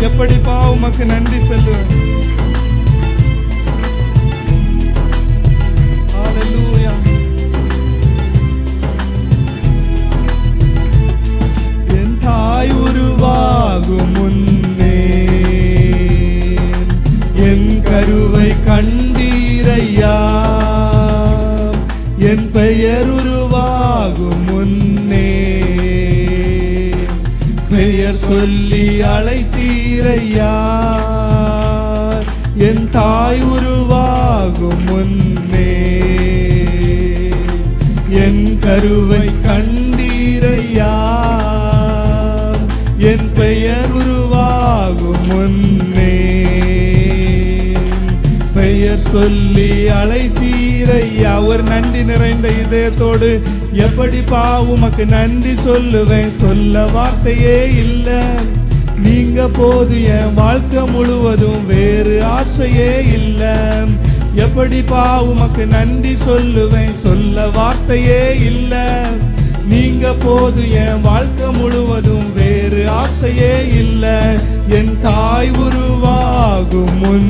எப்படிப்பா உமக்கு நன்றி சொல்லுவேன்? பெயர் சொல்லி அழைத்தீரையா என் தாய் உருவாகும் முன்னே என் கருவை கண் சொல்லி அழைத்தீரையா ஒரு நன்றி நிறைந்த இதயத்தோடு எப்படி பா உமக்கு நன்றி சொல்லுவேன்? சொல்ல வார்த்தையே இல்லை. நீங்க போது என் வாழ்க்கை முழுவதும் வேறு ஆசையே இல்லை. எப்படிப்பா உமக்கு நன்றி சொல்லுவேன்? சொல்ல வார்த்தையே இல்லை. நீங்க போது என் வாழ்க்கை முழுவதும் வேறு ஆசையே இல்லை. என் தாய் உருவாகும் முன்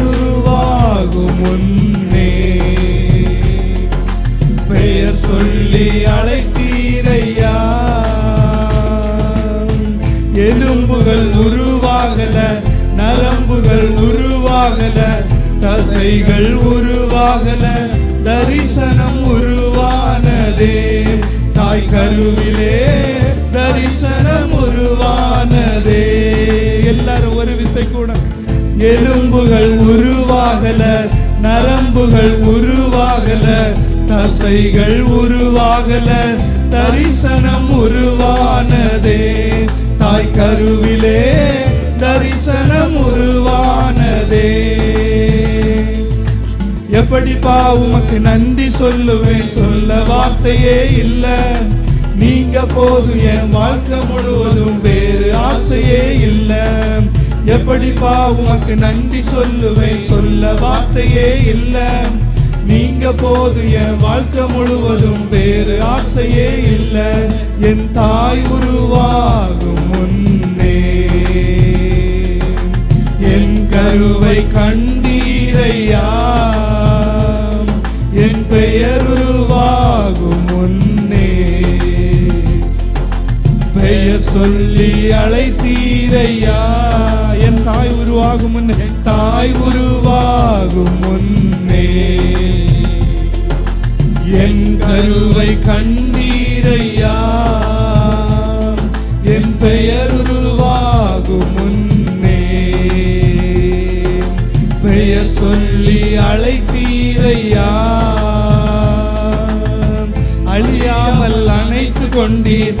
நரம்புகள் உருவாகல தசைகள் உருவாகல தரிசனம் உருவானதே. தாய் கருவிலே தரிசனம் உருவானதே. எல்லாரும் ஒரு விசை கூட. எலும்புகள் உருவாகல நரம்புகள் உருவாகல தசைகள் உருவாகல தரிசனம் உருவானதே. தாய் கருவிலே தரிசனம் உருவானதே. எப்படிப்பா உமக்கு நன்றி சொல்லுவேன்? சொல்ல வார்த்தையே இல்ல. நீங்க போதும் என் வாழ்க்கை முழுவதும் வேறு ஆசையே இல்ல. எப்படிப்பா உமக்கு நன்றி சொல்லுவேன்? சொல்ல வார்த்தையே இல்ல. நீங்க போது என் வாழ்க்கை முழுவதும் வேறு ஆசையே இல்ல. என் தாய் உருவாகும் முன் பெயர் சொல்லி அழைத்தீரையா? என் தாய் உருவாகும் முன்னே தாய் உருவாகும் முன்னே. என் கருவை கண்டீரையா? என் பெயர் உருவாகும் முன்னே. பெயர் சொல்லி அழைத்தீரையா? அழியாமல் அணைத்து கொண்டீர்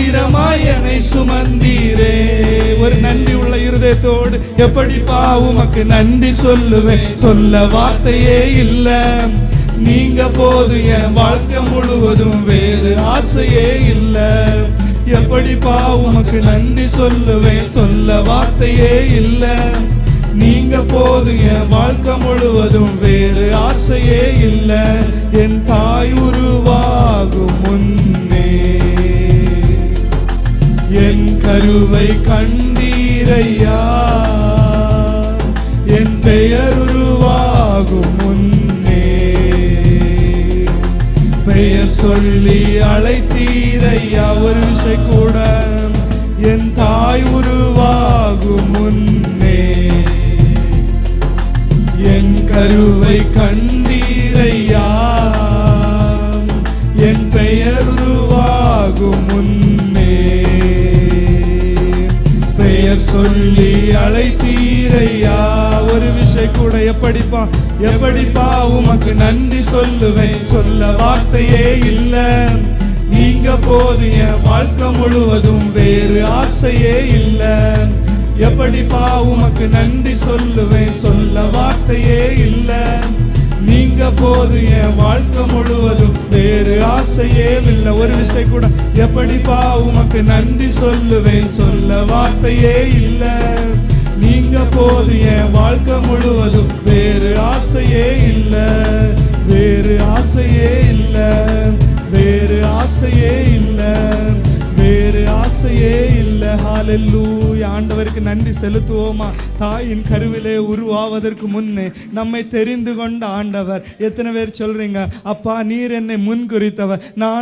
இருதயத்தோடு எப்படி உமக்கு நன்றி சொல்லுவேன்? சொல்ல வார்த்தையே இல்ல. நீங்க போது என் வாழ்க்கை முழுவதும் வேறு ஆசையே இல்ல. எப்படிப்பா உமக்கு நன்றி சொல்லுவேன்? சொல்ல வார்த்தையே இல்ல. நீங்க போது என் வாழ்க்கை முழுவதும் வேறு பெயருருவாகும் முன்னே. பெயர் சொல்லி அழைத்தீரையா ஒரு இசை கூட என் தாய் உருவாகும் முன்னே. என் கருவை கண் எப்படிப்பா எப்படிப்பா உமக்கு நன்றி சொல்லுவேன். சொல்ல வார்த்தையே இல்ல. நீங்க போது என் வாழ்க்கை முழுவதும் வேறு ஆசையே இல்ல. எப்படிப்பா உமக்கு நன்றி சொல்லுவேன். சொல்ல வார்த்தையே இல்ல. நீங்க போது என் வாழ்க்கை முழுவதும் வேறு ஆசையே இல்லை. ஒரு விஷயம் கூட எப்படிப்பா உமக்கு நன்றி சொல்லுவேன். சொல்ல வார்த்தையே இல்லை. இப்போது போது என் வாழ்க்கை முழுவதும் வேறு ஆசையே இல்லை. வேறு ஆசையே இல்லை. வேறு ஆசையே இல்லை. வேறு ஆசையே இல்லை. ஹாலெல்லூ ஆண்டவருக்கு நன்றி செலுத்துவோமா? தாயின் கருவிலே உருவாவதற்கு முன்னே நம்மை தெரிந்து கொண்ட ஆண்டவர். எத்தனை பேர் சொல்றீங்க? அப்பா நீர் என்னை முன் குறித்தவர் நான்